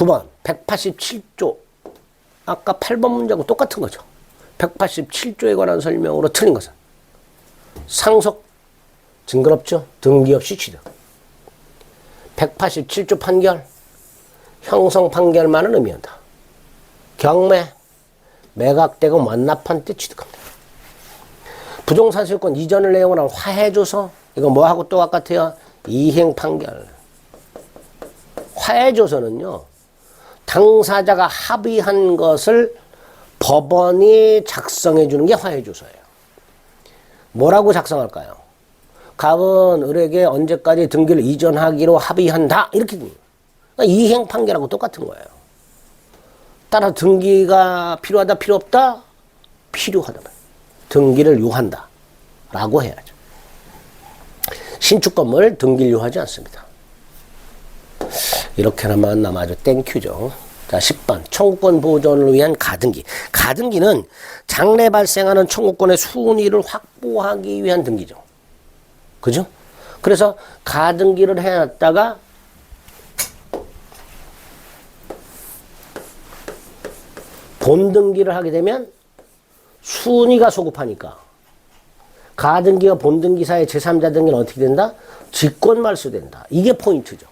9번 187조 아까 8번 문제하고 똑같은 거죠. 187조에 관한 설명으로 틀린 것은 상속 징그럽죠. 등기 없이 취득. 187조 판결 형성 판결만을 의미한다. 경매 매각되고 완납한 때 취득한다. 부동산 소유권 이전을 내용을 한 화해 조서 이거 뭐하고 또 똑같아요? 이행 판결. 화해 조서는요. 당사자가 합의한 것을 법원이 작성해 주는 게 화해조서예요. 뭐라고 작성할까요? 갑은 을에게 언제까지 등기를 이전하기로 합의한다. 이렇게. 그러니까 이행 판결하고 똑같은 거예요. 따라 등기가 필요하다, 필요 없다? 필요하다. 등기를 요한다. 라고 해야죠. 신축 건물 등기를 요하지 않습니다. 이렇게나만 남아도 땡큐죠. 자, 10번. 청구권 보존을 위한 가등기. 가등기는 장래 발생하는 청구권의 순위를 확보하기 위한 등기죠. 그죠? 그래서 가등기를 해놨다가 본등기를 하게 되면 순위가 소급하니까 가등기와 본등기 사이의 제3자 등기는 어떻게 된다? 직권 말소된다. 이게 포인트죠.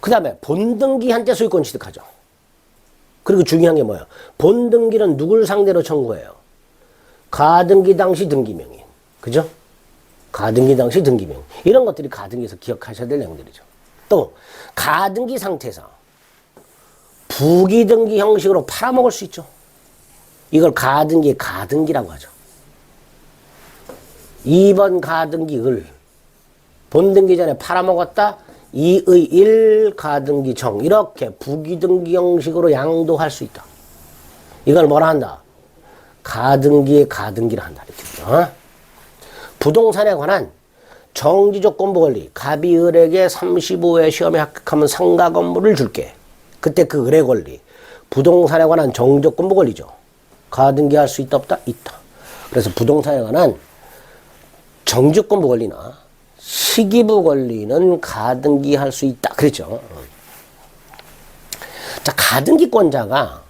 그 다음에 본등기한테 소유권 취득하죠. 그리고 중요한 게 뭐야? 본등기는 누굴 상대로 청구해요? 가등기 당시 등기명인. 그죠? 가등기 당시 등기명. 이런 것들이 가등기에서 기억하셔야 될 내용들이죠. 또, 가등기 상태에서 부기등기 형식으로 팔아먹을 수 있죠. 이걸 가등기, 가등기라고 하죠. 2번 가등기 을. 본등기 전에 팔아먹었다. 2의 1 가등기 정. 이렇게 부기등기 형식으로 양도할 수 있다. 이걸 뭐라 한다? 가등기의 가등기를 한다. 이렇게. 어? 부동산에 관한 정지 조건부 권리. 갑이 을에게 35회 시험에 합격하면 상가 건물을 줄게. 그때 그 을의 권리. 부동산에 관한 정지 조건부 권리죠. 가등기 할 수 있다 없다? 있다. 그래서 부동산에 관한 정지권부 권리나 시기부 권리는 가등기 할 수 있다. 그랬죠. 자, 가등기권자가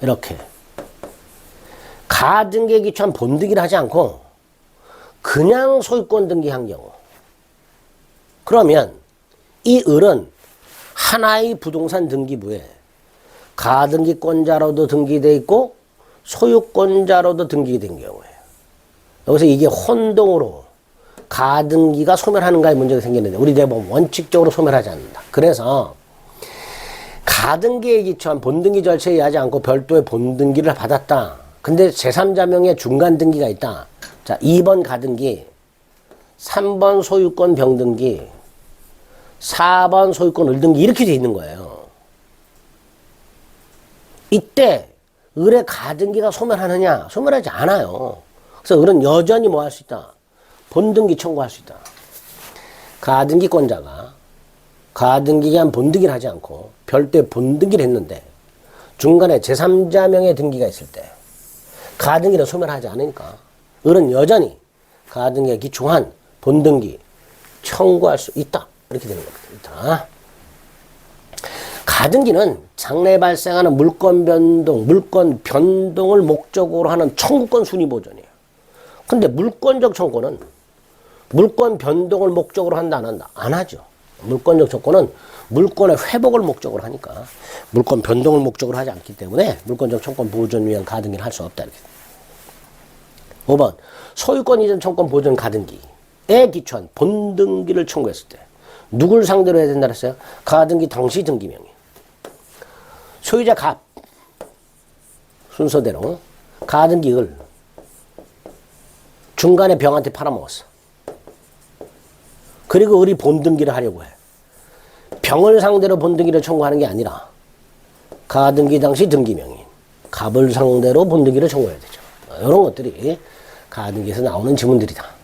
이렇게 가등기에 기초한 본등기를 하지 않고 그냥 소유권 등기한 경우 그러면 이 을은 하나의 부동산 등기부에 가등기권자로도 등기돼 있고 소유권자로도 등기된 경우에 여기서 이게 혼동으로 가등기가 소멸하는가에 문제가 생기는데 우리 대법원 원칙적으로 소멸하지 않는다. 그래서 가등기에 기초한 본등기 절차에 의하지 않고 별도의 본등기를 받았다. 근데 제3자명의 중간 등기가 있다. 자, 2번 가등기, 3번 소유권 병등기, 4번 소유권 을등기 이렇게 돼 있는 거예요. 이때 을의 가등기가 소멸하느냐? 소멸하지 않아요. 그래서 을은 여전히 뭐 할 수 있다? 본등기 청구할 수 있다. 가등기권자가 가등기에 한 본등기를 하지 않고 별도의 본등기를 했는데 중간에 제3자 명의 등기가 있을 때 가등기를 소멸하지 않으니까 을은 여전히 가등기에 기초한 본등기 청구할 수 있다. 이렇게 되는 겁니다. 가등기는 장래 발생하는 물권 변동, 물권 변동을 목적으로 하는 청구권 순위 보존이에요. 근데 물권적 청구는 물권 변동을 목적으로 한다 안 한다? 안 하죠. 물권적 청구는 물권의 회복을 목적으로 하니까 물권 변동을 목적으로 하지 않기 때문에 물권적 청권 보존 위한 가등기를 할 수 없다 이렇게. 5번 소유권 이전 청권 보존 가등기에 기초한 본등기를 청구했을 때 누굴 상대로 해야 된다 그랬어요? 가등기 당시 등기명이 소유자 갑 순서대로 가등기 을 중간에 병한테 팔아먹었어. 그리고 을이 본등기를 하려고 해. 병을 상대로 본등기를 청구하는 게 아니라 가등기 당시 등기명인 갑을 상대로 본등기를 청구해야 되죠. 이런 것들이 가등기에서 나오는 지문들이다.